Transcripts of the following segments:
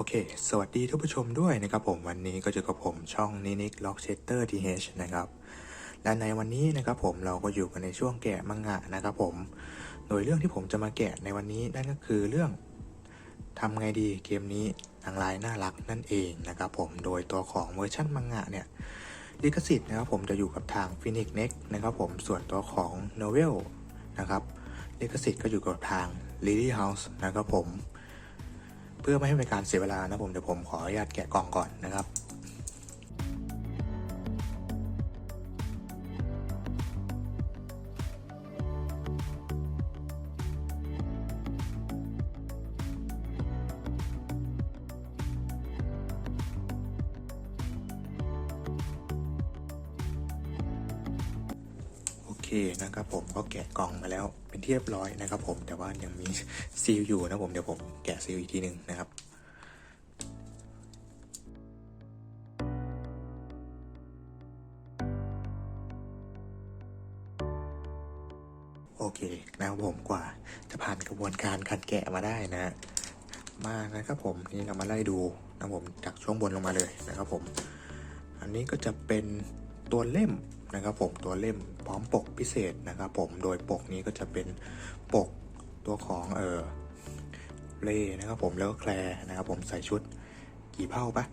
โอเค สวัสดีท่านผู้ชมด้วยนะครับผมวันนี้ก็อยู่กับผมช่องนินิกล็อกเชตเตอร์ทีเฮนะครับ และในวันนี้นะครับผมเราก็อยู่กันในช่วงแกะมังงะนะครับผม โดยเรื่องที่ผมจะมาแกะในวันนี้นั่นก็คือเรื่องทำไงดีเกมนี้นางลายน่ารักนั่นเองนะครับผมโดยตัวของเวอร์ชันมังงะเนี่ยลิขสิทธิ์นะครับผมจะอยู่กับทาง Phoenix Next นะครับผมส่วนตัวของ Novel นะครับลิขสิทธิ์ก็อยู่กับทาง Lily House นะครับผม เพื่อไม่ให้เป็นการเสียเวลานะผมเดี๋ยวผมขออนุญาตแกะกล่องก่อนนะครับ เคนะครับผมก็แกะกล่องมาแล้วเป็นที่เรียบร้อยนะครับผมแต่ว่ายังมีซีลอยู่นะผมเดี๋ยวผมแกะซีลอีกทีหนึ่งนะครับโอเคนะครับผมกว่าจะผ่านกระบวนการการแกะมาได้นะ มานะครับผมนี่เรามาไล่ดูนะผมจากช่วงบนลงมาเลยนะครับผม อันนี้ก็จะเป็นตัวเล่ม นะครับผมตัวเล่มพร้อมปกพิเศษนะครับผมโดยปกนี้ก็จะเป็นปกตัวของเออเล่นะครับผมแล้วก็แคลร์นะครับผมใส่ชุดกี่เผ่าปะ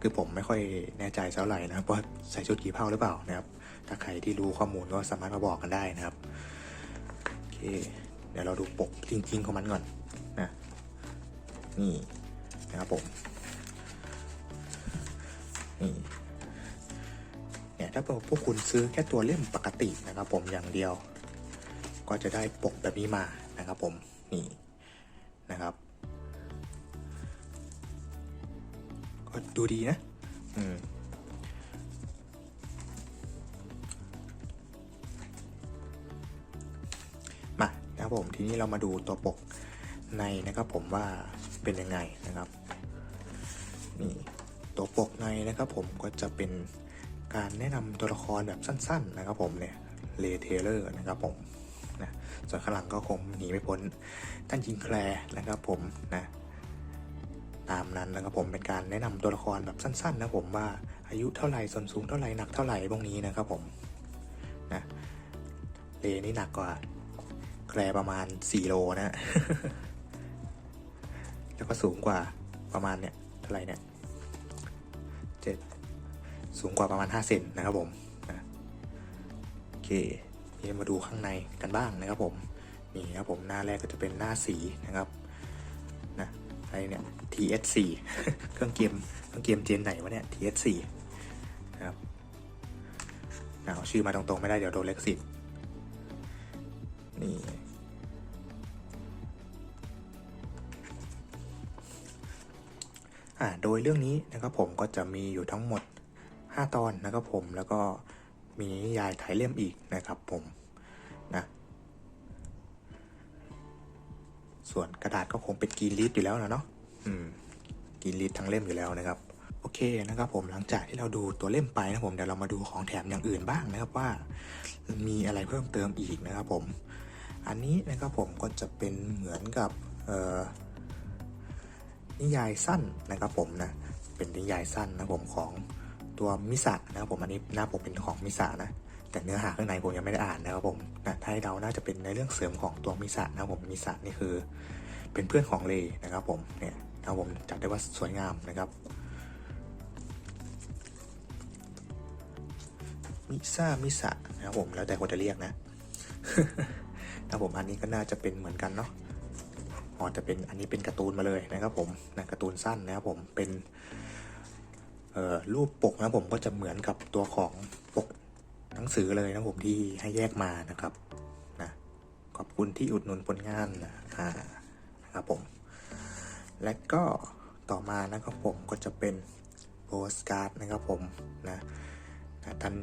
คือผมไม่ค่อยแน่ใจเท่าไหร่นะครับว่าใส่ชุดกี่เผ่าหรือเปล่านะครับ ถ้าใครที่รู้ข้อมูลก็สามารถมาบอกกันได้นะครับโอเคเดี๋ยวเราดูปกจริงๆของมันก่อนนะนี่นะครับผมนี่ เนี่ยถ้าพวกคุณซื้อแค่ตัวเล่มปกตินะครับ ผมอย่างเดียว ก็จะได้ปกแบบนี้มานะครับ ผมนี่นะครับก็ดูดีนะอืมมานะครับผมทีนี้เรามาดูตัวปกในนะครับ ผมว่าเป็นยังไงนะครับนี่ตัวปกในนะครับ ผมก็จะเป็น การแนะนำตัวละครแบบสั้น ๆ นะครับผมเนี่ยเลเทเลอร์นะครับผมนะส่วนข้างหลังก็คงหนีไม่พ้นท่านยิงแคลร์นะครับผมนะตามนั้นนะครับผมเป็นการแนะนำตัวละครแบบสั้น ๆ นะผมว่าอายุเท่าไหร่ส่วนสูงเท่าไหร่หนักเท่าไหร่พวกนี้นะครับผมนะเลนี่หนักกว่าแคลร์ประมาณ4โลนะแล้วก็สูงกว่าประมาณเนี่ยเท่าไหร่เนี่ยเจ็ด สูงกว่าประมาณ 5 เซนนะครับผมโอเคนี่มาดูข้างในกันบ้างนะครับผมนี่ครับผมหน้าแรกก็จะเป็นหน้าสีนะครับนะอะไรเนี่ย TS4 เครื่องเกมเครื่องเกมเจนไหนวะเนี่ย TS4 นะครับเอาชื่อมาตรงๆ ไม่ได้เดี๋ยวโดนเล็กสิทธิ์นี่อ่าโดยเรื่องนี้นะครับผมก็จะมีอยู่ทั้งหมด 5 ตอนนะครับผมแล้วก็มีนิยายถ่ายเล่มอีกนะครับผมนะส่วนกระดาษก็คงเป็นกรีนลิสอยู่แล้วนะเนาะอืมกรีนลิสทั้งเล่มอยู่แล้วนะครับ โอเคนะครับผมหลังจากที่เราดูตัวเล่มไปนะครับผมเดี๋ยวเรามาดูของแถมอย่างอื่นบ้างนะครับว่า มีอะไรเพิ่มเติมอีกนะครับผม อันนี้นะครับผมก็จะเป็นเหมือนกับนิยายสั้นนะครับผมนะเป็นนิยายสั้นนะผมของ ตัวมิสะนะครับผมอันนี้หน้าปกเป็นของมิสะนะแต่เนื้อหาข้างในผมยังไม่ได้อ่านนะครับผมนะถ้าให้เดาน่าจะเป็นในเรื่องเสริมของตัวมิสะนะครับผมมิสะนี่คือ เป็นเพื่อนของเลนะครับผมเนี่ยนะครับผมจัดได้ว่าสวยงามนะครับมิซามิสะนะครับผมแล้วแต่คนจะเรียกนะนะครับผมอันนี้ก็น่าจะเป็นเหมือนกันเนาะอ๋อจะเป็นอันนี้เป็นการ์ตูนมาเลยนะครับผมนะการ์ตูนสั้นนะครับผมเป็น รูปปกนะผมก็จะเหมือนกับตัวของปกหนังสือเลยนะผมที่ให้แยกมานะครับนะขอบคุณที่อุดหนุนผลงานนะนะครับผม และก็ต่อมานะครับผมก็จะเป็นโปสการ์ดนะครับผมนะนะท่าน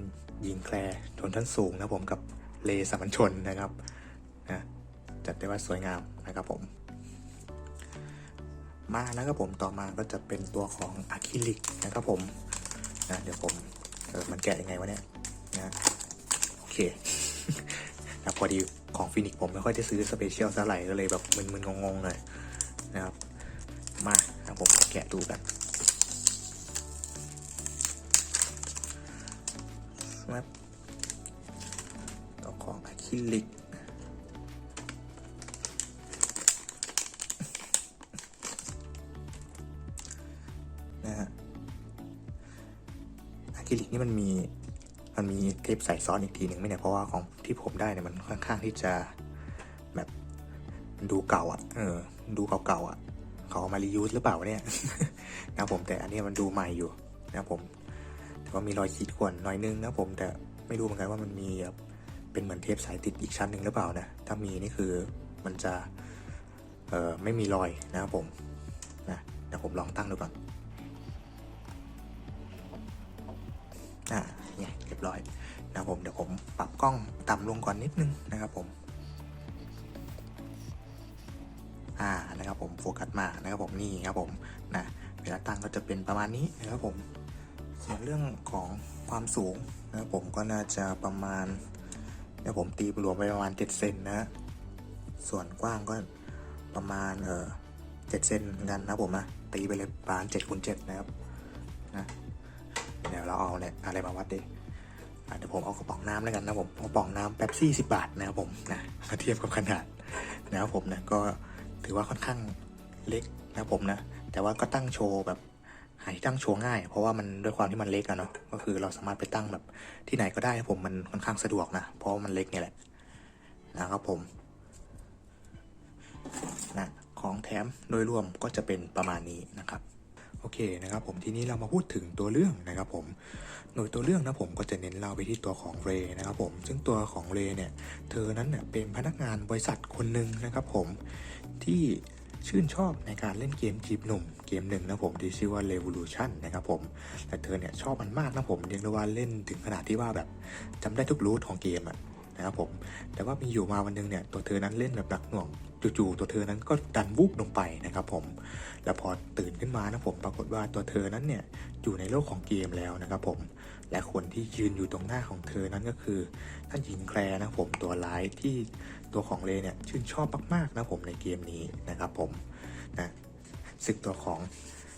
ยิงแคลร์ชนชั้นสูงนะผมกับเลสามัญชนนะครับนะจัดได้ว่าสวยงามนะครับผม มานะครับผมต่อมาก็จะเป็นตัวของอะคริลิกนะครับผมนะเดี๋ยวผมเออมันแกะยังไงวะเนี่ยนะโอเคนะพอดีของฟินิกผมไม่ค่อยได้ซื้อสเปเชียลเท่าไหร่ก็เลยแบบมึนๆงงๆเลยนะครับ มาครับผมแกะดูกันแวบตัวของอะคริลิก คริลิกนี่มันมีมันมีเทปใส่ซ้อนอีกทีหนึ่งไหมเนี่ยเพราะว่าของที่ผมได้เนี่ยมันค่อนข้างที่จะแบบดูเก่าอะ่ะ เออ ดูเก่าๆอะ่ะ เขาเอามารียูสหรือเปล่าเนี่ยนะผมแต่อันนี้มันดูใหม่อยู่นะผม แต่ว่ามีรอยขีดข่วนหน่อยนึงนะผมแต่ไม่รู้เหมือนกันว่ามันมีแบบเป็นเหมือนเทปสายติดอีกชั้นหนึ่งหรือเปล่านะ ถ้ามีนี่คือมันจะ เออไม่มีรอยนะครับผมนะเดี๋ยวผมลองตั้งดูก่อน อ่าเนี่ยเรียบร้อยนะครับผมเดี๋ยวผมปรับกล้องต่ำลงก่อนนิดนึงนะครับผมอ่านะครับผมโฟกัสมานะครับผมนี่ครับผมนะเวลาตั้งก็จะเป็นประมาณนี้นะครับผมส่วนเรื่องของความสูงนะครับผมก็น่าจะประมาณเดี๋ยผมตีรวมไปประมาณ7เซนนะส่วนกว้างก็ประมาณเออเจ็ดเซนกันนะครับผมนะตีไปเลยประมาณเจ็ดคูณเจ็ดนะครับนะ เดี๋ยวเราเอาเนี่ยอะไรมาวัดดิเดี๋ยวผมเอากระป๋องน้ำแล้วกันนะผมกระป๋องน้ำแป๊บซี่สิบาทนะครับผมนะมาเทียบกับขนาดนะครับผมนะก็ถือว่าค่อนข้างเล็กนะครับผมนะ แต่ว่าก็ตั้งโชว์แบบหาที่ตั้งโชว์ง่าย เพราะว่ามันด้วยความที่มันเล็กอะเนาะก็คือเราสามารถไปตั้งแบบที่ไหนก็ได้ครับผมมันค่อนข้างสะดวกนะ เพราะว่ามันเล็กเนี่ยแหละนะครับผมนะของแถมโดยรวมก็จะเป็นประมาณนี้นะครับ โอเคนะครับผมทีนี้เรามาพูดถึงตัวเรื่องนะครับผมโดยตัวเรื่องนะผมก็จะเน้นเล่าไปที่ตัวของเรนะครับผมซึ่งตัวของเรเนี่ยเธอนั้นเนี่ยเป็นพนักงานบริษัทคนหนึ่งนะครับผมที่ชื่นชอบในการเล่นเกมจีบหนุ่มเกมหนึ่งนะผมที่ชื่อว่า Revolution นะครับผมแต่เธอเนี่ยชอบมันมากนะผมเรียกได้ว่าเล่นถึงขนาดที่ว่าแบบจำได้ทุกรูทของเกมอะ นะครับผม แต่ว่ามีอยู่มาวันหนึงเนี่ยตัวเธอนั้นเล่นแบบหนักหน่วงจู่ๆตัวเธอนั้นก็ดันวูบลงไปนะครับผม แล้วพอตื่นขึ้นมานะผมปรากฏว่าตัวเธอนั้นเนี่ยอยู่ในโลกของเกมแล้วนะครับผม และคนที่ยืนอยู่ตรงหน้าของเธอนั้นก็คือท่านหญิงแคลร์นะผมตัวร้ายที่ตัวของเลเนี่ยชื่นชอบมากๆนะผมในเกมนี้นะครับผมนะซึ่งตัวของ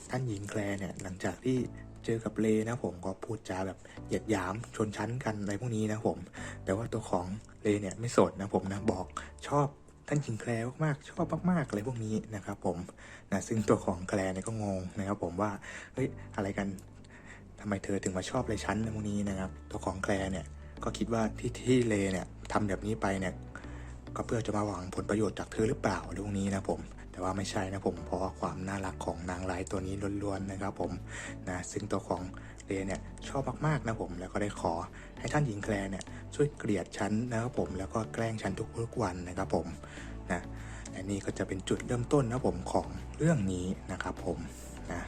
ท่านหญิงแคลร์เนี่ยหลังจากที่ เจอกับเลนะผมก็พูดจาแบบเหยียดหยามชนชั้นกันอะไรพวกนี้นะผม แต่ว่าตัวของเลเนี่ยไม่สนนะผมนะบอกชอบท่านหญิงแคลมากๆชอบมากๆอะไรพวกนี้นะครับผมนะซึ่งตัวของแคลเนี่ยก็งงนะครับผมว่าเฮ้ยอะไรกันทำไมเธอถึงมาชอบอะไรฉันอะไรพวกนี้นะครับ ตัวของแคลเนี่ยก็คิดว่าที่ที่เลเนี่ยทำแบบนี้ไปเนี่ยก็เพื่อจะมาหวังผลประโยชน์จากเธอหรือเปล่าอะไรพวกนี้นะผม แต่ว่าไม่ใช่นะผมเพราะความน่ารักของนางร้ายตัวนี้ล้วนๆนะครับผมนะซึ่งตัวของเลเนี่ยชอบมากๆนะผมแล้วก็ได้ขอให้ท่านหญิงแคลเนี่ยช่วยเกลียดฉันนะครับผมแล้วก็แกล้งฉันทุกๆวันนะครับผมนะและนี่ก็จะเป็นจุดเริ่มต้นนะผมของเรื่องนี้นะครับผมนะ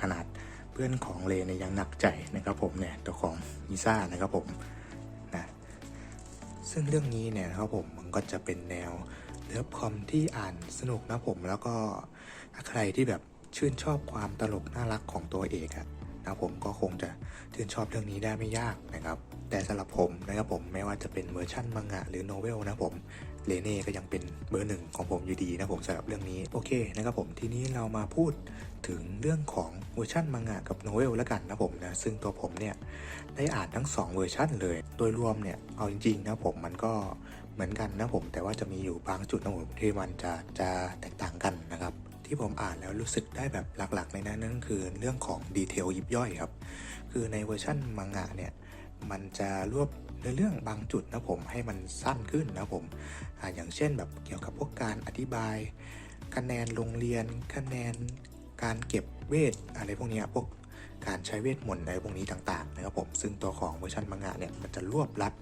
ขนาดเพื่อนของเลเนี่ยยังหนักใจนะครับผมเนี่ยตัวของมิซ่านะครับผมนะซึ่งเรื่องนี้เนี่ยนะครับผมมันก็จะเป็นแนว เลิฟคอมที่อ่านสนุกนะผม แล้วก็ถ้าใครที่แบบชื่นชอบความตลกน่ารักของตัวเอกอะนะผมก็คงจะชื่นชอบเรื่องนี้ได้ไม่ยากนะครับ แต่สำหรับผมนะครับผมไม่ว่าจะเป็นเวอร์ชั่นมังงะหรือโนเวลนะผมเลเน่ก็ยังเป็นเบอร์หนึ่งของผมอยู่ดีนะผมสำหรับเรื่องนี้โอเคนะครับผมทีนี้เรามาพูดถึงเรื่องของเวอร์ชันมังงะกับโนเวลแล้วกันนะผมนะซึ่งตัวผมเนี่ยได้อ่านทั้ง 2 เวอร์ชันเลย โดยรวมเนี่ยเอาจริงๆนะผมมันก็ เหมือนกันนะผมแต่ว่าจะมีอยู่บางจุดนะผมที่มันจะจะแตกต่างกันนะครับ ที่ผมอ่านแล้วรู้สึกได้แบบหลักๆในนั้นนั่นคือเรื่องของดีเทลยิบย่อยครับ คือในเวอร์ชันมังงะเนี่ยมันจะรวบเนื้อเรื่องบางจุดนะผมให้มันสั้นขึ้นนะผมออย่างเช่นแบบเกี่ยวกับพวกการอธิบาย คะแนนโรงเรียน คะแนนการเก็บเวทอะไรพวกนี้พวกการใช้เวทมนต์อะไรพวกนี้ต่างๆนะครับผมซึ่งตัวของเวอร์ชันมังงะเนี่ยมันจะรวบรัด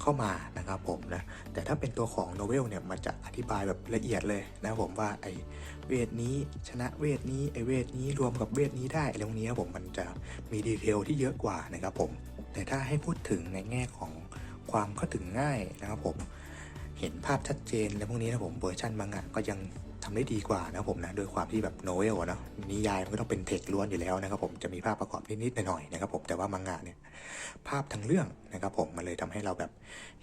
เข้ามานะครับผมนะแต่ถ้าเป็นตัวของโนเวลเนี่ยมันจะอธิบายแบบละเอียดเลยนะผมว่าไอเวทนี้ชนะเวทนี้ไอเวทนี้รวมกับเวทนี้ได้อะไรพวกนี้ผมมันจะมีดีเทลที่เยอะกว่านะครับผมแต่ถ้าให้พูดถึงในแง่ของความเข้าถึงง่ายนะครับผมเห็นภาพชัดเจนและพวกนี้นะผมเวอร์ชันมังงะก็ยัง ทำได้ดีกว่านะผมนะโดยความที่แบบโนเวลเนาะนิยายมันก็ต้องเป็นเทคล้วนอยู่แล้วนะครับผมจะมีภาพประกอบนิดๆหน่อยๆนะครับผมแต่ว่ามังงะเนี่ยภาพทั้งเรื่องนะครับผมมันเลยทำให้เราแบบ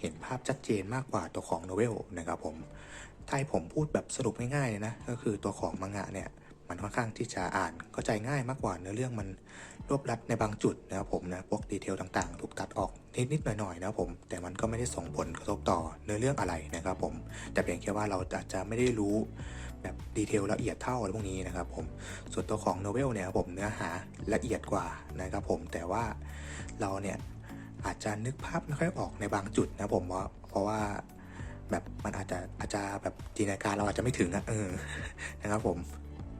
เห็นภาพชัดเจนมากกว่าตัวของโนเวลนะครับผมถ้าให้ผมพูดแบบสรุปง่ายๆเลยนะก็คือตัวของมังงะเนี่ยมันค่อนข้างที่จะอ่านเข้าใจง่ายมากกว่าเนื้อเรื่องมันรวบรัดในบางจุดนะครับผมนะพวกดีเทลต่างๆ ถูกตัดออกนิดๆหน่อยๆนะครับผม แต่มันก็ไม่ได้ส่งผลกระทบต่อเนื้อเรื่องอะไรนะครับผม แต่เพียงแค่ว่าเราอาจจะไม่ได้รู้ แบบดีเทลละเอียดเท่าอะไรพวกนี้นะครับผมส่วนตัวของโนเวลเนี่ยผมเนื้อหาละเอียดกว่านะครับผมแต่ว่าเราเนี่ยอาจจะนึกภาพไม่ค่อยออกในบางจุดนะผมว่าเพราะว่าแบบมันอาจจะอาจจะแบบจินตนาการเราอาจจะไม่ถึงอะเออนะครับผม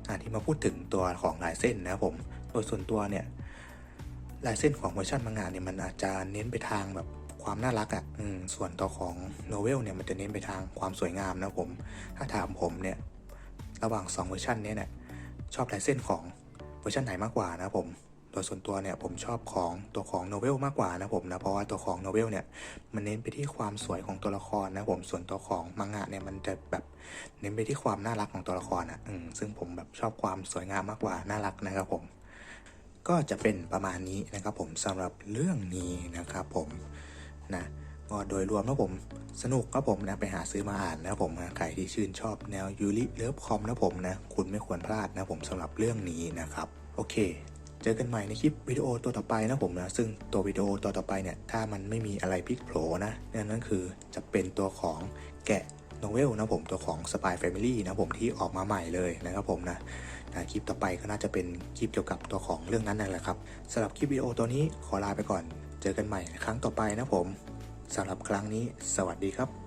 อ่าที่มาพูดถึงตัวของลายเส้นนะครับผมโดยส่วนตัวเนี่ยลายเส้นของเวอร์ชันมังงะเนี่ยมันอาจจะเน้นไปทางแบบความน่ารักอะ่ะส่วนตัวของโนเวลเนี่ยมันจะเน้นไปทางความสวยงามนะครับผม ถ้าถามผมเนี่ย ระหว่าง 2 เวอร์ชันนี้เนี่ยชอบลายเส้นของเวอร์ชันไหนมากกว่านะผมโดยส่วนตัวเนี่ยผมชอบของตัวของโนเวลมากกว่านะผมนะเพราะว่าตัวของโนเวลเนี่ยมันเน้นไปที่ความสวยของตัวละครนะผมส่วนตัวของมังงะเนี่ยมันจะแบบเน้นไปที่ความน่ารักของตัวละครอะอืมซึ่งผมแบบชอบความสวยงามมากกว่าน่ารักนะครับผม ก็จะเป็นประมาณนี้นะครับผมสำหรับเรื่องนี้นะครับผมนะ ก็โดยรวมนะผมสนุกครับผมนะไปหาซื้อมาอ่านนะผมนะใครที่ชื่นชอบแนวยูริเลิฟคอมนะผมนะคุณไม่ควรพลาดนะผมสำหรับเรื่องนี้นะครับ โอเค เจอกันใหม่ในคลิปวิดีโอตัวต่อไปนะผมนะซึ่งตัววิดีโอตัวต่อไปเนี่ยถ้ามันไม่มีอะไรพลิกโผล่นะนั่นนั่นคือจะเป็นตัวของแกะโนเวลนะผมตัวของ Spy Family นะผมที่ออกมาใหม่เลยนะครับผมนะนะคลิปต่อไปก็น่าจะเป็นคลิปเกี่ยวกับตัวของเรื่องนั้นนั่นแหละครับสำหรับคลิปวิดีโอตัวนี้ขอลาไปก่อน เจอกันใหม่ครั้งต่อไปนะผม สำหรับครั้งนี้ สวัสดีครับ